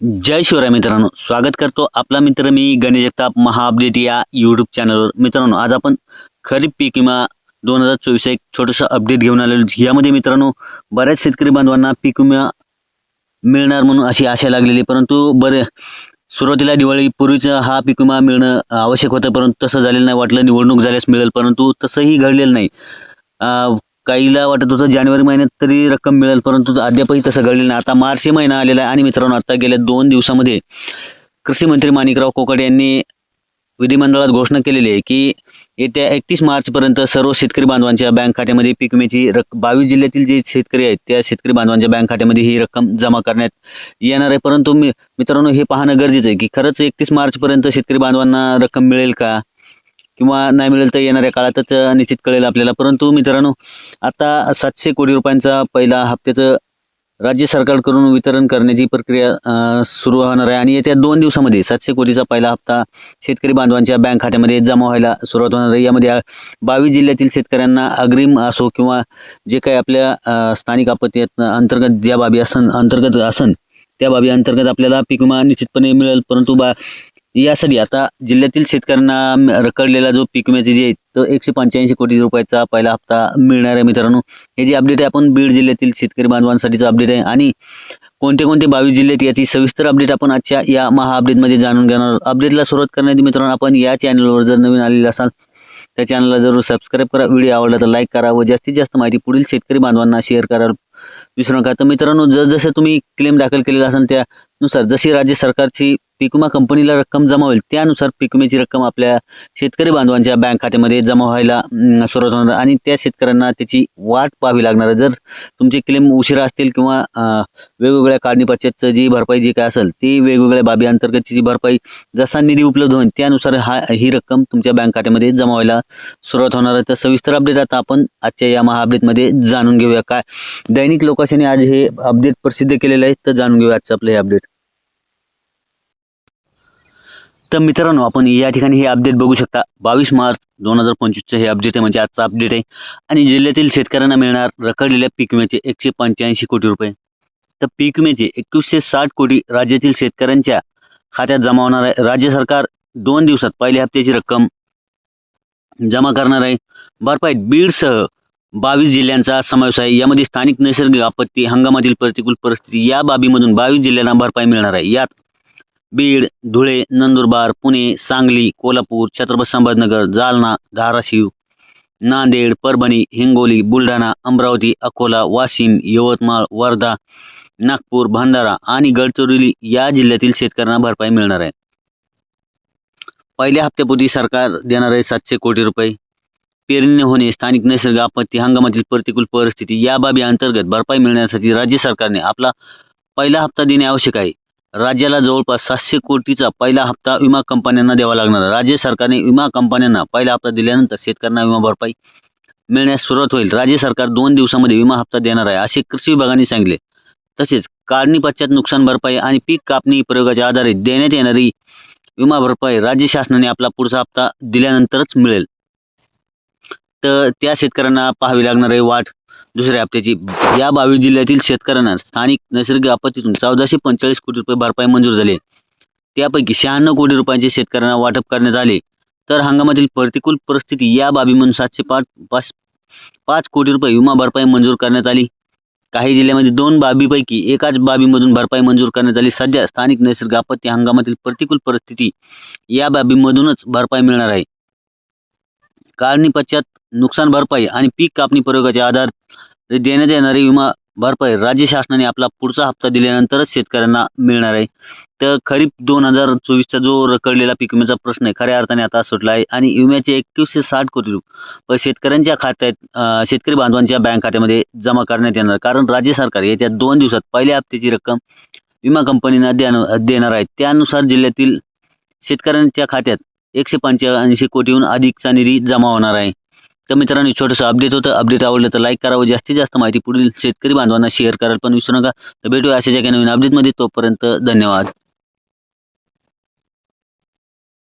जय शिवराय मित्रांनो स्वागत करतो आपला मित्र मी गणेश जगताप महाअपडेट या यूट्यूब चॅनलवर मित्रांनो आज आपण खरीप पीक विमा दोन हजार चोवीस एक छोटंसं अपडेट घेऊन आलेलो यामध्ये मित्रांनो बऱ्याच शेतकरी बांधवांना पीक विमा मिळणार म्हणून अशी आशा लागलेली परंतु बरे सुरुवातीला दिवाळीपूर्वीच हा पीक विमा मिळणं आवश्यक होतं परंतु तसं झालेलं नाही. वाटलं निवडणूक झाल्यास मिळेल परंतु तसंही घडलेलं नाही. काहीला वाटत होतं जानेवारी महिन्यात तरी रक्कम मिळेल परंतु अद्यापही तसं घडलेलं नाही. आता मार्च महिना आलेला आहे आणि मित्रांनो आता गेल्या दोन दिवसामध्ये कृषी मंत्री माणिकराव कोकाटे यांनी विधिमंडळात घोषणा केलेली आहे की येत्या एकतीस मार्चपर्यंत सर्व शेतकरी बांधवांच्या बँक खात्यामध्ये पीक विम्याची रक बावीस जिल्ह्यातील जे शेतकरी आहेत त्या शेतकरी बांधवांच्या बँक खात्यामध्ये ही रक्कम जमा करण्यात येणार आहे. परंतु मी मित्रांनो हे पाहणं गरजेचं आहे की खरंच एकतीस मार्चपर्यंत शेतकरी बांधवांना रक्कम मिळेल का? किंवा नाही मिळेल तर येणाऱ्या काळातच निश्चित कळेल आपल्याला. परंतु मित्रांनो आता सातशे कोटी रुपयांचा पहिला हप्त्याचं राज्य सरकारकडून वितरण करण्याची प्रक्रिया सुरू होणार आहे. आणि येत्या दोन दिवसामध्ये सातशे कोटीचा पहिला हप्ता शेतकरी बांधवांच्या बँक खात्यामध्ये जमा व्हायला सुरुवात होणार आहे. यामध्ये बावीस जिल्ह्यातील शेतकऱ्यांना अग्रिम असो किंवा जे काही आपल्या स्थानिक आपत्ती आहेत, अंतर्गत ज्या बाबी असन अंतर्गत असन त्या बाबी अंतर्गत आपल्याला पीक विमा निश्चितपणे मिळेल. परंतु बा यासाठी आता जिल्ह्यातील शेतकऱ्यांना रखडलेला जो पीक विम्याचे जे आहे तो एकशे पंच्याऐंशी कोटी रुपयाचा पहिला हप्ता मिळणार आहे मित्रांनो. हे जे अपडेट आहे आपण बीड जिल्ह्यातील शेतकरी बांधवांसाठीचं अपडेट आहे. आणि कोणते कोणते बावीस जिल्ह्यात याची सविस्तर अपडेट आपण आजच्या या महा अपडेटमध्ये जाणून घेणार अपडेटला सुरुवात करण्याआधी मित्रांनो आपण या चॅनलवर जर नवीन आलेले असाल त्या चॅनलला जरूर सबस्क्राईब करा. व्हिडिओ आवडला तर लाईक करा व जास्तीत जास्त माहिती पुढील शेतकरी बांधवांना शेअर करा विसरू नका. तर मित्रांनो जसं तुम्ही क्लेम दाखल केलेला असाल त्या नुसार जशी राज्य सरकारची पीक विमा कंपनीला रक्कम जमा होईल त्यानुसार पीक विम्याची रक्कम आपल्या शेतकरी बांधवांच्या बँक खात्यामध्ये जमा व्हायला सुरुवात होणार आणि त्या शेतकऱ्यांना त्याची वाट पाहावी लागणार जर तुमचे क्लेम उशिरा असतील किंवा वेगवेगळ्या काढणी जी भरपाई जी काय असेल ती वेगवेगळ्या बाबी अंतर्गतची जी भरपाई जसा निधी उपलब्ध होईल त्यानुसार हा ही रक्कम तुमच्या बँक खात्यामध्ये जमा व्हायला सुरुवात होणार आहे. तर सविस्तर अपडेट आता आपण आजच्या या महाअपडेटमध्ये जाणून घेऊया. काय दैनिक लोकाशाने आज हे अपडेट प्रसिद्ध केलेलं आहे तर जाणून घेऊया आजचं आपलं हे अपडेट तर मित्रांनो आपण या ठिकाणी हे अपडेट बघू शकता. बावीस मार्च दोन हजार पंचवीसचं हे अपडेट आहे म्हणजे आजचं अपडेट आहे. आणि जिल्ह्यातील शेतकऱ्यांना मिळणार रखडलेल्या पीक विम्याचे एकशे पंच्याऐंशी कोटी रुपये. तर पीक विम्याचे एकवीसशे साठ कोटी राज्यातील शेतकऱ्यांच्या खात्यात जमा होणार आहे. राज्य सरकार दोन दिवसात पहिल्या हप्त्याची रक्कम जमा करणार आहे. भरपाईत बीडसह बावीस जिल्ह्यांचा समावेश आहे. यामध्ये स्थानिक नैसर्गिक आपत्ती हंगामातील प्रतिकूल परिस्थिती या बाबीमधून बावीस जिल्ह्यांना भरपाई मिळणार आहे. यात बीड धुळे नंदुरबार पुणे सांगली कोल्हापूर छत्रपती संभाजीनगर जालना धाराशिव नांदेड परभणी हिंगोली बुलढाणा अमरावती अकोला वाशिम यवतमाळ वर्धा नागपूर भंडारा आणि गडचिरोली या जिल्ह्यातील शेतकऱ्यांना भरपाई मिळणार आहे. पहिल्या हप्त्यापूर्वी सरकार देणार आहे सातशे कोटी रुपये. पेरणी होणे स्थानिक नैसर्गिक आपत्ती हंगामातील प्रतिकूल परिस्थिती या बाबी अंतर्गत भरपाई मिळण्यासाठी राज्य सरकारने आपला पहिला हप्ता देणे आवश्यक आहे. राज्याला जवळपास सातशे कोटीचा पहिला हप्ता विमा कंपन्यांना द्यावा लागणार. राज्य सरकारने विमा कंपन्यांना पहिला हप्ता दिल्यानंतर शेतकऱ्यांना विमा भरपाई मिळण्यास सुरुवात होईल. राज्य सरकार दोन दिवसामध्ये विमा हप्ता देणार आहे असे कृषी विभागाने सांगितले. तसेच काढणी पश्चात नुकसान भरपाई आणि पीक कापणी प्रयोगाच्या आधारे देण्यात येणारी विमा भरपाई राज्य शासनाने आपला पुढचा हप्ता दिल्यानंतरच मिळेल. तर त्या शेतकऱ्यांना पाहावी लागणार आहे वाट दुसऱ्या हप्त्याची. या बावीस जिल्ह्यातील शेतकऱ्यांना स्थानिक नैसर्गिक आपत्तीतून चौदाशे पंचेचाळीस कोटी रुपये भरपाई मंजूर झाली. त्यापैकी शहाण्णव कोटी रुपयांचे शेतकऱ्यांना वाटप करण्यात आले. तर हंगामातील प्रतिकूल परिस्थिती या बाबीमधून सातशे पाच पाच पाच कोटी रुपये विमा भरपाई मंजूर करण्यात आली. काही जिल्ह्यामध्ये दोन बाबीपैकी एकाच बाबीमधून भरपाई मंजूर करण्यात आली. सध्या स्थानिक नैसर्गिक आपत्ती हंगामातील प्रतिकूल परिस्थिती या बाबीमधूनच भरपाई मिळणार आहे. काढणी पश्चात नुकसान भरपाई आणि पीक कापणी प्रयोगाच्या आधार देण्यात येणारी विमा भरपाई राज्य शासनाने आपला पुढचा हप्ता दिल्यानंतरच शेतकऱ्यांना मिळणार आहे. तर खरीप दोन हजार चोवीसचा जो रखडलेला पीक विम्याचा प्रश्न आहे खऱ्या अर्थाने आता सुटला आहे आणि विम्याचे एकवीसशे साठ कोटी रुपये शेतकऱ्यांच्या खात्यात शेतकरी बांधवांच्या बँक खात्यामध्ये जमा करण्यात येणार कारण राज्य सरकार येत्या दोन दिवसात पहिल्या हप्त्याची रक्कम विमा कंपनींना देणार देणार आहे. त्यानुसार जिल्ह्यातील शेतकऱ्यांच्या खात्यात एकशे पंच्याऐंशी कोटीहून अधिकचा निधी जमा होणार आहे. तर मित्रांनो छोटंसं अपडेट होतं. अपडेट आवडलं तर लाईक करावं जास्तीत जास्त माहिती पुढील शेतकरी बांधवांना शेअर करायला पण विसरू नका. तर भेटूया अशाच एका नवीन अपडेटमध्ये तोपर्यंत धन्यवाद.